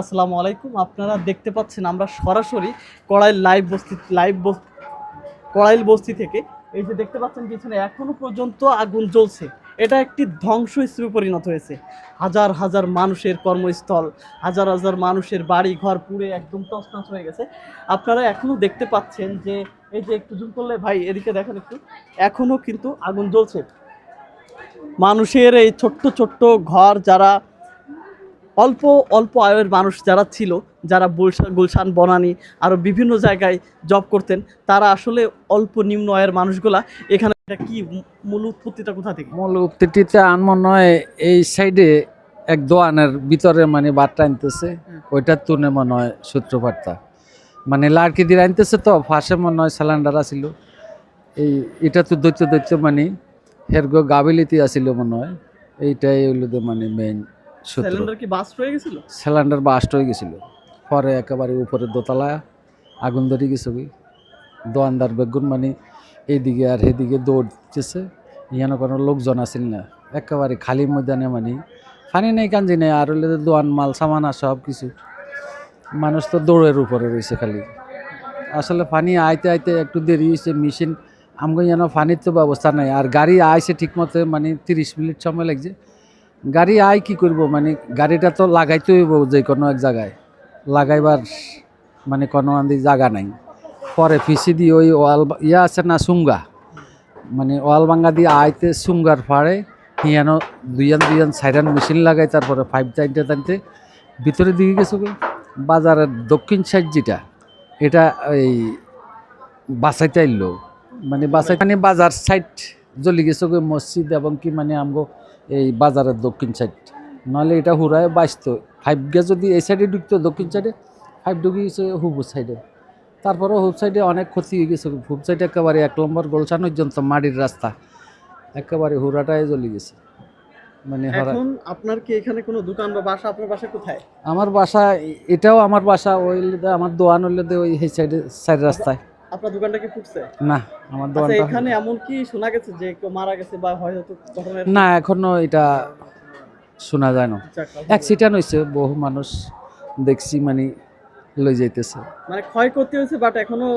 আসসালামু আলাইকুম। আপনারা দেখতে পাচ্ছেন আমরা সরাসরি কড়াইল লাইভ বস্তি লাইভ কড়াইল বস্তি থেকে। এই যে দেখতে পাচ্ছেন, পিছনে এখনও পর্যন্ত আগুন জ্বলছে। এটা একটি ধ্বংস ধ্বংসস্তূপে পরিণত হয়েছে। হাজার হাজার মানুষের কর্মস্থল, হাজার হাজার মানুষের বাড়ি ঘর পুড়ে একদম তছনছ হয়ে গেছে। আপনারা এখনও দেখতে পাচ্ছেন যে, এই যে একটু জুম করলে, ভাই, এদিকে দেখেন একটু। এখনও কিন্তু আগুন জ্বলছে। মানুষের এই ছোট্ট ছোট্ট ঘর যারা অল্প অল্প আয়ের মানুষ যারা ছিল যারা গুলশান গুলশান বনানি আরও বিভিন্ন জায়গায় জব করতেন তারা আসলে অল্প নিম্ন আয়ের মানুষগুলা এখানে এটা কি মূল উৎপত্তিটা কোথা থেকে? মূল উক্তিটিতে আমার নয় এই সাইডে এক দোয়ানের ভিতরে মানে বাটটা আনতেছে ওইটার তুনে মনে হয় সূত্রপাতটা। মানে লাড়কি দিয়ে আনতেছে তো ফাঁসে মনে হয় সিলিন্ডার আসিল। এই এটা তো দৈত্য দৈত্য মানে হেরগো গাবিলিতি আসিল মনে হয়। এইটাই হইল যে মানে মেইন সিলিন্ডার কি বাস্ট হয়ে গেছিল? সিলিন্ডার বাস্ট হয়ে গেছিল। পরে একেবারে উপরে দোতলা আগুন ধরে গেছে দোয়ানদার বেগুন মানে এইদিকে আর সেদিকে দৌড়তেছে। ইয়ানো কোনো লোকজন আসিল না। একেবারে খালি ময়দানে মানে। পানি নেই কাঞ্জি নেই আর হলে দোয়ান মাল সামানা সব কিছু। মানুষ তো দৌড়ের উপরে রয়েছে খালি। আসলে পানি আইতে আইতে একটু দেরি হয়েছে মেশিন আমগো যেন পানির তো ব্যবস্থা নাই। আর গাড়ি আইছে ঠিক মতো মানে তিরিশ মিনিট সময় লাগছে। গাড়ি আই কি করব? মানে গাড়িটা তো লাগাইতে হইব যে কোনো এক জায়গায়। লাগাইবার মানে কোনো আন্দি জায়গা নাই। পরে ফিসি দিয়ে ওই ওয়াল ইয়া আছে না, সুঙ্গা। মানে ওয়াল ভাঙ্গা দিয়ে আইতে সুঙ্গার ফাড়ে হিয়ানো দুইয়ান দুইয়ান সাইরান মেশিন লাগাই, তারপরে ফাইভ টাইনতে টানতে ভিতরে দিকে গেছে বাজারের দক্ষিণ সাইড যেটা, এটা এই বাসাইতে আইলো। মানে বাসাই মানে বাজার সাইড জ্বলি গেছে মসজিদ এবং কি মানে আমগো এই বাজারের দক্ষিণ সাইড নাহলে এটা হুরায় বাঁচতো। ফাইভ গে যদি এই সাইডে ঢুকতো দক্ষিণ সাইডে ফাইভ ঢুকে গেছে হুবু সাইডে তারপরে হুব সাইডে অনেক ক্ষতি হয়ে গেছে। হুব সাইডে একেবারে এক নম্বর গোলসান পর্যন্ত মাটির রাস্তা। একেবারে হুরাটাই জ্বলে গেছে। মানে এখন আপনার কি এখানে কোনো দোকান বা বাসা আপনার বাসা কোথায়? আমার বাসা এটাও আমার বাসা ওই আমার দোয়ান হইলে দে ওই সাইডে সাইড রাস্তায়। আপনার দোকানটা কি ফুটছে? না আমার আচ্ছা দোয়ানটা এখানে এমন কি শোনা গেছে যে কেউ মারা গেছে বা হয়তো না এখনও এটা শোনা যায় না। অ্যাক্সিডেন্ট হয়েছে বহু মানুষ দেখছি মানে লই যাইতেছে। মানে ক্ষয় ক্ষয়ক্ষতি হয়েছে বাট এখনও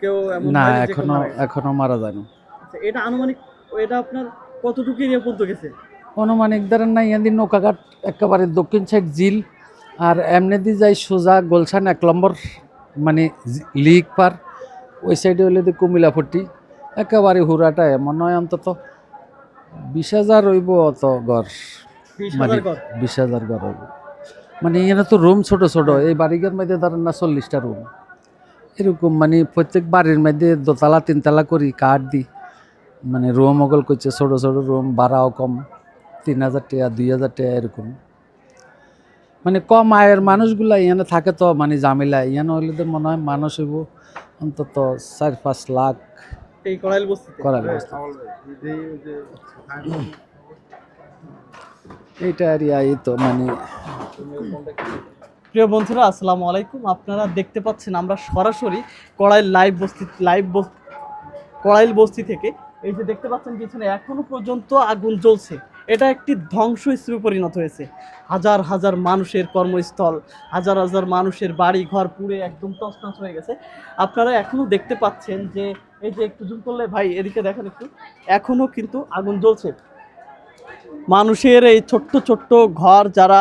কেউ এমন না এখনও এখনও মারা যায় না। আচ্ছা, এটা আনুমানিক এটা আপনার কতটুকু এরিয়া পর্যন্ত গেছে অনুমানিক ধরেন না ইয়াদি নৌকাঘাট একেবারে দক্ষিণ সাইড জিল আর এমনি দিয়ে যাই সোজা গোলশান এক নম্বর মানে জি- লিক পার। ওই সাইডে হইলে দিয়ে কুমিলাপট্টি একেবারে হুরাটা এমন নয় অন্তত। বিশ হাজার হইব অত ঘর। মানে বিশ হাজার ঘর হইব। মানে এখানে তো রুম ছোট ছোট এই বাড়িঘর মধ্যে ধরেন না চল্লিশটা রুম। এরকম মানে প্রত্যেক বাড়ির মধ্যে দোতলা তিনতলা করি কাঠ দিই। মানে রুম অগল করছে ছোট ছোট রুম ভাড়াও কম তিন হাজার টাকা দুই হাজার টাকা এরকম। মানে কম আয়ের মানুষগুলা এখানে থাকে তো মানে ঝামেলা এখানে হইলে তো মনে হয় মানুষ হইব। অন্তত চার পাঁচ লাখ এই কড়াইল বস্তিতে? করার ব্যবস্থা এইটা আর এই তো মানে প্রিয় বন্ধুরা আসসালামু আলাইকুম। আপনারা দেখতে পাচ্ছেন আমরা সরাসরি কড়াইল লাইভ বস্তি লাইভ কড়াইল বস্তি থেকে। এই যে দেখতে পাচ্ছেন পিছনে এখনও পর্যন্ত আগুন জ্বলছে। এটা একটি ধ্বংসস্তূপে পরিণত হয়েছে। হাজার হাজার মানুষের কর্মস্থল, হাজার হাজার মানুষের বাড়ি ঘর পুড়ে একদম তছনছ হয়ে গেছে। আপনারা এখনও দেখতে পাচ্ছেন যে, এই যে একটু জুম করলে ভাই, এদিকে দেখেন একটু, এখনও কিন্তু আগুন জ্বলছে। মানুষের এই ছোট্ট ছোট্ট ঘর যারা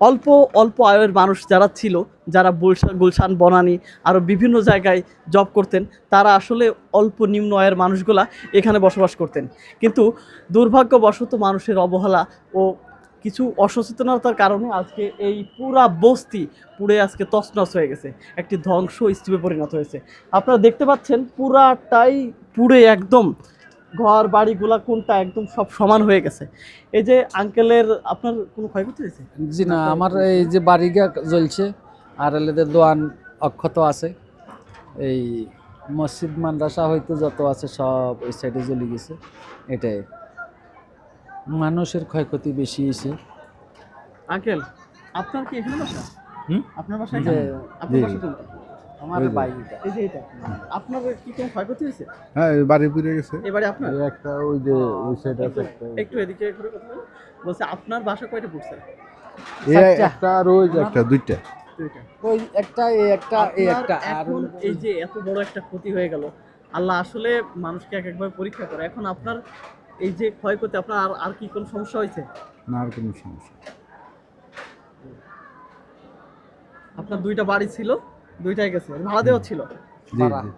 অল্প অল্প আয়ের মানুষ যারা ছিল, যারা গুলশান গুলশান, বনানি আরও বিভিন্ন জায়গায় জব করতেন, তারা আসলে অল্প নিম্ন আয়ের মানুষগুলা এখানে বসবাস করতেন। কিন্তু দুর্ভাগ্যবশত মানুষের অবহেলা ও কিছু অসচেতনতার কারণে আজকে এই পুরা বস্তি পুড়ে আজকে তছনছ হয়ে গেছে। একটি ধ্বংস স্তূপে পরিণত হয়েছে। আপনারা দেখতে পাচ্ছেন, পুরাটাই পুড়ে একদম ঘর বাড়িগুলা কোনটা একদম সব সমান হয়ে গেছে। এই যে আঙ্কেলের আপনার কোনো ক্ষয়ক্ষতি হয়েছে? জি না আমার এই যে বাড়িগা জ্বলছে আর এলেদের দোয়ান অক্ষত আছে। এই মসজিদ মাদ্রাসা হইতে যত আছে সব ওই সাইডে জ্বলে গেছে এটাই। মানুষের ক্ষয়ক্ষতি বেশি হয়েছে। আঙ্কেল আপনার কি এখানে বাসা? হুম? আপনার বাসা আপনার বাসা আমার বাইকটা এই যে এটা। আপনার কি কোনো ক্ষয়ক্ষতি হয়েছে? হ্যাঁ বাড়ি পুড়ে গেছে। এবারে আপনার? একটা ওই যে ওই সাইড আছে একটু। এদিকে কথা বলছে আপনার বাসা কয়টা পড়ছে? এই একটা আর ওই যে একটা দুইটা। দুইটা। ওই একটা এই একটা এই একটা আর এই যে এত বড় একটা ক্ষতি হয়ে গেল আল্লাহ আসলে মানুষকে এক একভাবে পরীক্ষা করে। এখন আপনার এই যে ক্ষয়ক্ষতি আপনার আর আর কি কোনো সমস্যা হয়েছে? না আর কোনো সমস্যা আপনার দুইটা বাড়ি ছিল দুইটাই গেছে ভাড়া দেওয়া ছিল। জি জি